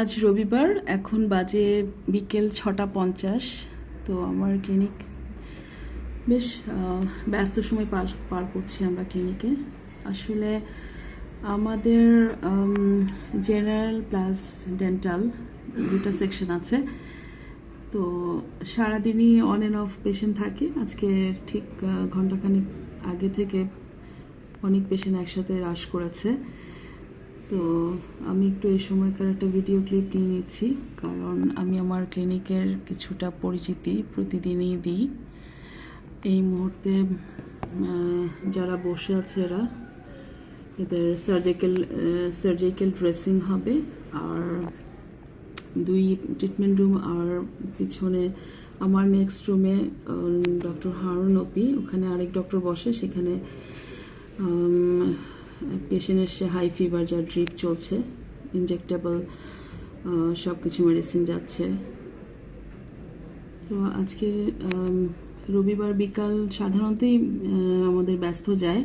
আজ রবিবার, এখন বাজে বিকেল ছটা পঞ্চাশ। তো আমার ক্লিনিক বেশ ব্যস্ত সময় পার পার করছি আমরা ক্লিনিকে। আসলে আমাদের জেনারেল প্লাস ডেন্টাল দুটো সেকশন আছে। তো সারাদিনই অন অ্যান্ড অফ পেশেন্ট থাকে। আজকে ঠিক ঘন্টাখানেক আগে থেকে অনেক পেশেন্ট একসাথে রাশ করেছে। তো আমি একটু এই সময়কার একটা ভিডিও ক্লিপ নিয়ে নিচ্ছি। কারণ আমি আমার ক্লিনিকের কিছুটা পরিচিতি প্রতিদিনই দিই। এই মুহূর্তে যারা বসে আছে এরা, এদের সার্জিক্যাল সার্জিক্যাল ড্রেসিং হবে আর দুই ট্রিটমেন্ট রুম আর পিছনে আমার নেক্সট রুমে ডক্টর হারুন ওপি ওখানে আরেক ডক্টর বসে, সেখানে পেশেন্টের সে হাই ফিভার যা ড্রিপ চলছে ইনজেক্টেবল সব কিছু মেডিসিন যাচ্ছে। তো আজকে রবিবার বিকাল সাধারণতই আমাদের ব্যস্ত যায়।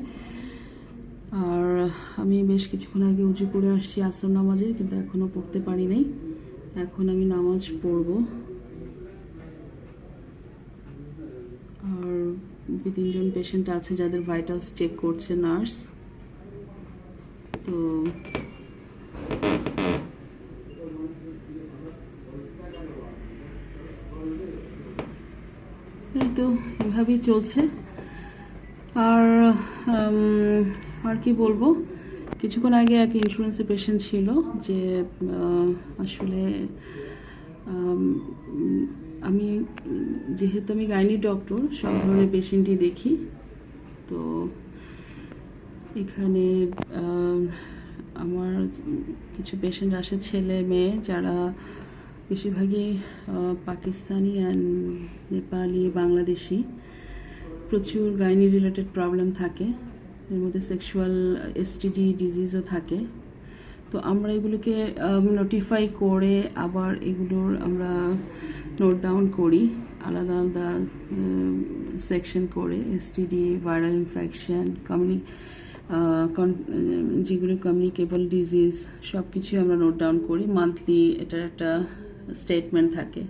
আর আমি বেশ কিছুক্ষণ আগে উঁচু করে আসছি আসর নামাজে কিন্তু এখনও পড়তে পারি নাই। এখন আমি নামাজ পড়ব। আর দু তিনজন পেশেন্ট আছে যাদের ভাইটালস চেক করছে নার্স তো এই তো, এভাবেই চলছে। আর আর কি বলব? কিছুক্ষণ আগে এক ইন্স্যুরেন্সের পেশেন্ট ছিল যে আসলে আমি যেহেতু আমি গাইনি ডক্টর সব ধরনের পেশেন্টই দেখি। তো এখানে আমার কিছু পেশেন্ট আসে, ছেলে, মেয়ে, যারা বেশিরভাগই পাকিস্তানি অ্যান্ড নেপালি, বাংলাদেশি। প্রচুর গাইনি রিলেটেড প্রবলেম থাকে। এর মধ্যে সেক্সুয়াল এসটিডি ডিজিজও থাকে। তো আমরা এগুলোকে নোটিফাই করে আবার এগুলোর আমরা নোট ডাউন করি। আলাদা আলাদা সেকশন করে এসটিডি ভাইরাল ইনফেকশন কমিউনি যেগুলো কমিউনিকেবল ডিজিজ সব কিছুই আমরা নোট ডাউন করি। মান্থলি এটার একটা স্টেটমেন্ট থাকে।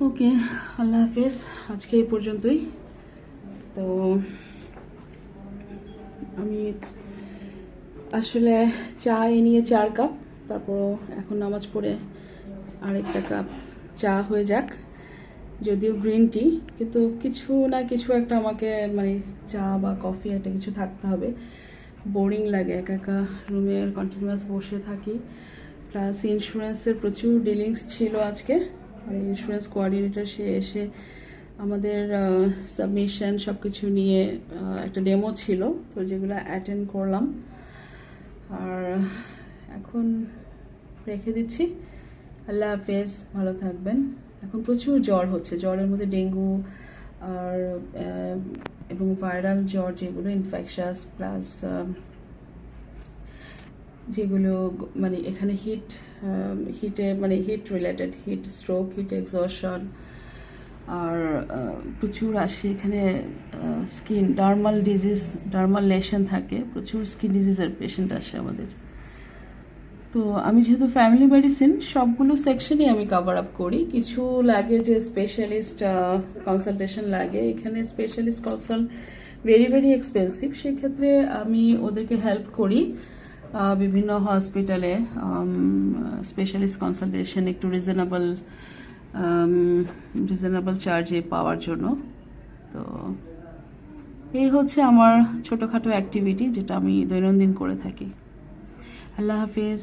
ওকে আল্লাহ হাফেজ, আজকে এই পর্যন্তই। তো, আমি আসলে চা নিয়ে চার কাপ তারপর এখন নামাজ পড়ে আরেকটা কাপ চা হয়ে যাক। যদিও গ্রিন টি কিন্তু কিছু না কিছু একটা আমাকে মানে চা বা কফি একটা কিছু থাকতে হবে। বোরিং লাগে, একা একা রুমে কন্টিনিউয়াস বসে থাকি। প্লাস ইন্স্যুরেন্সের প্রচুর ডিলিংস ছিল আজকে। আর ইন্স্যুরেন্স কোঅর্ডিনেটর সে এসে আমাদের সাবমিশন সব কিছু নিয়ে একটা ডেমো ছিল, তো যেগুলো অ্যাটেন্ড করলাম। আর এখন রেখে দিচ্ছি। আল্লাহ হাফেজ, ভালো থাকবেন। এখন প্রচুর জ্বর হচ্ছে। জ্বরের মধ্যে ডেঙ্গু আর এবং ভাইরাল জ্বর যেগুলো ইনফেকশাস প্লাস যেগুলো মানে এখানে হিট হিটে মানে heat related heat stroke heat exhaustion আর প্রচুর আসে এখানে skin dermal disease dermal lesion থাকে। প্রচুর স্কিন ডিজিজের পেশেন্ট আসে আমাদের। তো আমি যেহেতু ফ্যামিলি মেডিসিন সবগুলো সেকশনই আমি কভার আপ করি। কিছু লাগে যে স্পেশালিস্ট কনসালটেশন লাগে। এখানে specialist consult very very expensive সেক্ষেত্রে আমি ওদেরকে হেল্প করি বিভিন্ন হসপিটালে স্পেশালিস্ট কনসালটেশন একটু রিজনেবল রিজনেবল চার্জে পাওয়ার জন্য। তো এই হচ্ছে আমার ছোটোখাটো অ্যাক্টিভিটি যেটা আমি দৈনন্দিন করে থাকি। আল্লাহ হাফিজ